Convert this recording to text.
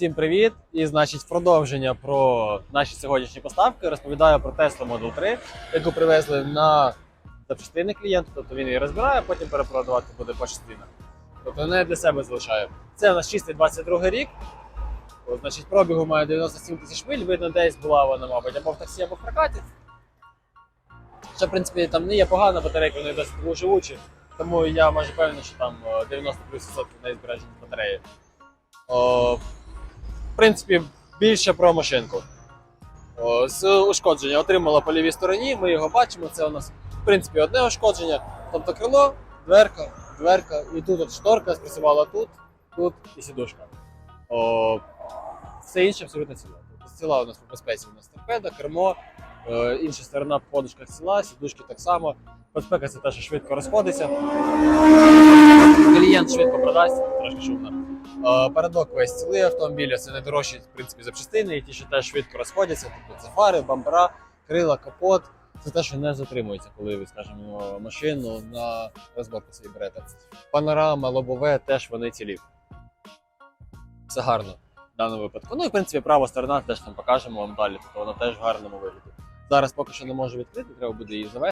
Всім привіт! І значить, продовження про наші сьогоднішні поставки розповідаю про Tesla Model 3, яку привезли на запчастини клієнту, тобто він її розбирає, потім перепродавати буде по частинах. Тобто не для себе залишаю. Це у нас чистий 22 рік. О, значить, пробігу має 97 тисяч миль. Видно, десь була вона, мабуть, або в таксі, або в прокаті. Що, в принципі, там не є погана батарейка, вони досить живучі. Тому я майже певний, що там е, 90 плюс відсотків неї збережені батареї. О, принципі, більше про машинку. О, з ушкодження отримала по лівій стороні, ми його бачимо. Це у нас в принципі одне ушкодження. Тобто крило, дверка, дверка, і тут от шторка спрацювала тут, тут і сідушка. О, все інше абсолютно ціле. Тобто ціла у нас по безпеці у нас торпеда, кермо, е, інша сторона по подушках ціла, сідушки так само. Безпека це те, що швидко розходиться. Клієнт швидко продасть, трошки шумно. Е, Передок весь цілий автомобіля, це найдорожчі в принципі, запчастини, і ті, що теж швидко розходяться. Тобто це фари, бампера, крила, капот. Це те, що не затримується, коли ви, скажімо, машину на розборку собі берете. Панорама, лобове теж вони цілі. Все гарно в даному випадку. Ну і в принципі права сторона теж там покажемо вам далі, тобто вона теж в гарному вигляді. Зараз поки що не можу відкрити, треба буде її завести.